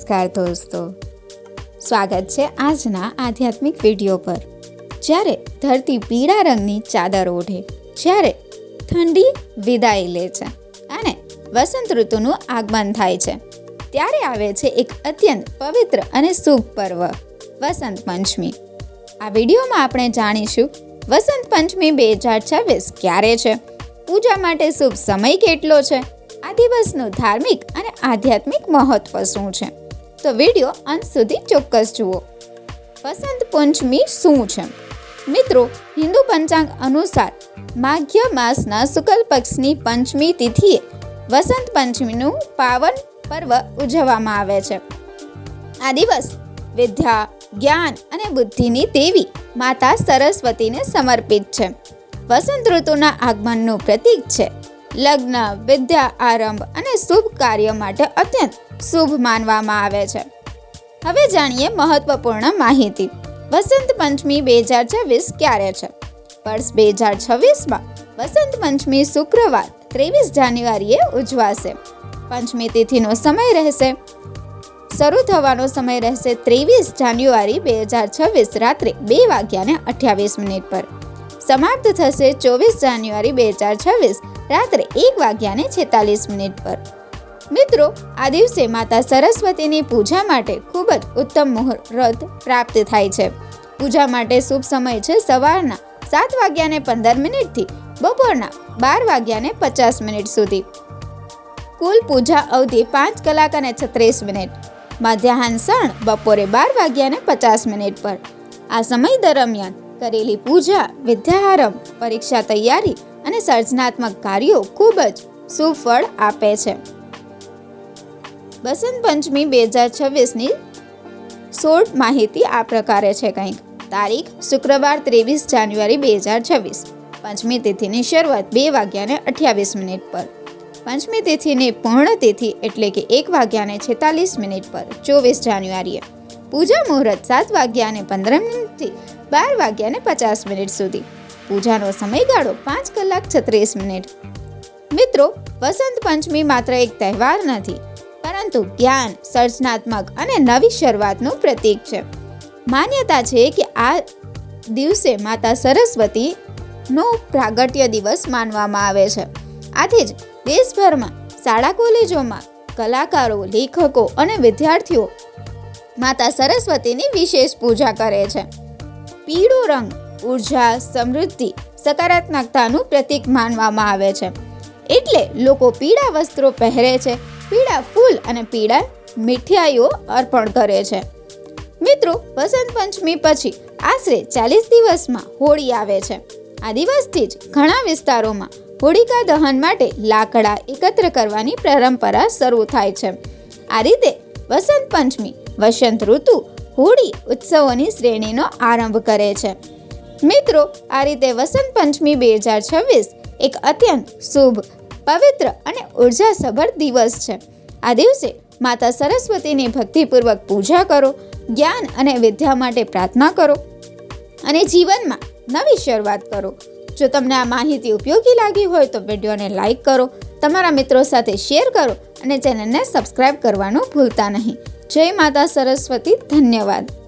નમસ્કાર દોસ્તો. સ્વાગત છે આજના આધ્યાત્મિક વીડિયો પર. જ્યારે ધરતી પીળા રંગની ચાદર ઓઢે, જ્યારે ઠંડી વિદાય લે છે અને વસંત ઋતુનું આગમન થાય છે, ત્યારે આવે છે એક અત્યંત પવિત્ર અને શુભ પર્વ, વસંત પંચમી. આ વિડીયોમાં આપણે જાણીશું વસંત પંચમી બે હજાર છવ્વીસ ક્યારે છે? પૂજા માટે શુભ સમય કેટલો છે? આ દિવસનું ધાર્મિક અને આધ્યાત્મિક મહત્વ શું છે? તો વીડિયો અંત સુધી ચોક્કસ જુઓ. વસંત પંચમી શું છે? મિત્રો, હિન્દુ પંચાંગ અનુસાર માઘ્ય માસના શુક્લ પક્ષની પંચમી તિથિએ વસંત પંચમીનું પાવન પર્વ ઉજવવામાં આવે છે. આ દિવસ વિદ્યા, જ્ઞાન અને બુદ્ધિની દેવી માતા સરસ્વતીને સમર્પિત છે. વસંત ઋતુના આગમનનું પ્રતીક છે લગ્ન, વિદ્યા આરંભ અને શુભ કાર્ય માટે અત્યંત શુભ માનવામાં આવે છે. હવે જાણીએ મહત્વપૂર્ણ માહિતી. વસંત પંચમી બે હજાર છવ્વીસ ક્યારે છે? વર્ષ બે હજાર છવ્વીસમાં વસંત પંચમી શુક્રવાર, ત્રેવીસ જાન્યુઆરીએ ઉજવાશે. પંચમી તિથિનો સમય રહેશે. શરૂ થવાનો સમય રહેશે ત્રેવીસ જાન્યુઆરી બે હજાર છવ્વીસ રાત્રે બે વાગ્યાને અઠ્યાવીસ મિનિટ પર. સમાપ્ત થશે ચોવીસ જાન્યુઆરી બે હજાર છવ્વીસ. રાત્રે એક વાગ્યાને છેતાલીસ મિનિટ પર. મિત્રો, આ દિવસે માતા સરસ્વતીની પૂજા માટે ખૂબ જ ઉત્તમ મુહૂર્ત પ્રાપ્ત થાય છે. પૂજા માટે શુભ સમય છે સવારના સાત વાગ્યાને પંદર મિનિટથી બપોરના બાર વાગ્યાને પચાસ મિનિટ સુધી. કુલ પૂજા અવધિ પાંચ કલાક અને છત્રીસ મિનિટ. મધ્યાહન સણ બપોરે બાર વાગ્યાને પચાસ મિનિટ પર. આ સમય દરમિયાન કરેલી પૂજા વિદ્યાહારંભ પરીક્ષા તૈયારી અને સર્જનાત્મક કાર્યો ખૂબ જ સુફળ આપે છે. બસંત પંચમી બે હજાર છવ્વીસની સોળ માહિતી આ પ્રકારે છે કંઈક. તારીખ, શુક્રવાર ત્રેવીસ જાન્યુઆરી બે હજાર છવ્વીસ. પંચમી તિથિની શરૂઆત બે વાગ્યાને અઠ્યાવીસ મિનિટ પર. પંચમી તિથિની પૂર્ણ તિથિ એટલે કે એક વાગ્યાને છેતાલીસ મિનિટ પર, ચોવીસ જાન્યુઆરીએ. પૂજા મુહૂર્ત સાત વાગ્યાને પંદર મિનિટથી બાર વાગ્યાને પચાસ મિનિટ સુધી. પૂજાનો સમયગાળો પાંચ કલાક છત્રીસ મિનિટ. મિત્રો, વસંત પંચમી માત્ર એક તહેવાર નથી, પરંતુ જ્ઞાન, સર્જનાત્મક અને નવી શરૂઆતનું પ્રતીક છે. માન્યતા છે કે આ દિવસે માતા સરસ્વતીનો પ્રાગટ્ય દિવસ માનવામાં આવે છે. આથી જ દેશભરમાં શાળા, કોલેજોમાં કલાકારો, લેખકો અને વિદ્યાર્થીઓ માતા સરસ્વતીની વિશેષ પૂજા કરે છે. પીળો રંગ ઊર્જા, સમૃદ્ધિ, સકારાત્મકતાનું પ્રતીક માનવામાં આવે છે. એટલે લોકો પીળા વસ્ત્રો પહેરે છે, પીળા ફૂલ અને પીળા મીઠાઈઓ અર્પણ કરે છે. મિત્રો, વસંત પંચમી પછી આશરે ચાલીસ દિવસમાં હોળી આવે છે. આ દિવસથી જ ઘણા વિસ્તારોમાં હોળિકા દહન માટે લાકડા એકત્ર કરવાની પરંપરા શરૂ થાય છે. આ રીતે વસંત પંચમી, વસંત ઋતુ હોળી ઉત્સવોની શ્રેણીનો આરંભ કરે છે. મિત્રો, આ રીતે વસંત પંચમી બે હજાર છવ્વીસ એક અત્યંત શુભ, પવિત્ર અને ઉર્જાસભર દિવસ છે. આ દિવસે માતા સરસ્વતીની ભક્તિપૂર્વક પૂજા કરો, જ્ઞાન અને વિદ્યા માટે પ્રાર્થના કરો અને જીવનમાં નવી શરૂઆત કરો. જો તમને આ માહિતી ઉપયોગી લાગી હોય તો વિડીયોને લાઇક કરો, તમારા મિત્રો સાથે શેર કરો અને ચેનલને સબસ્ક્રાઈબ કરવાનું ભૂલતા નહીં. જય માતા સરસ્વતી, ધન્યવાદ.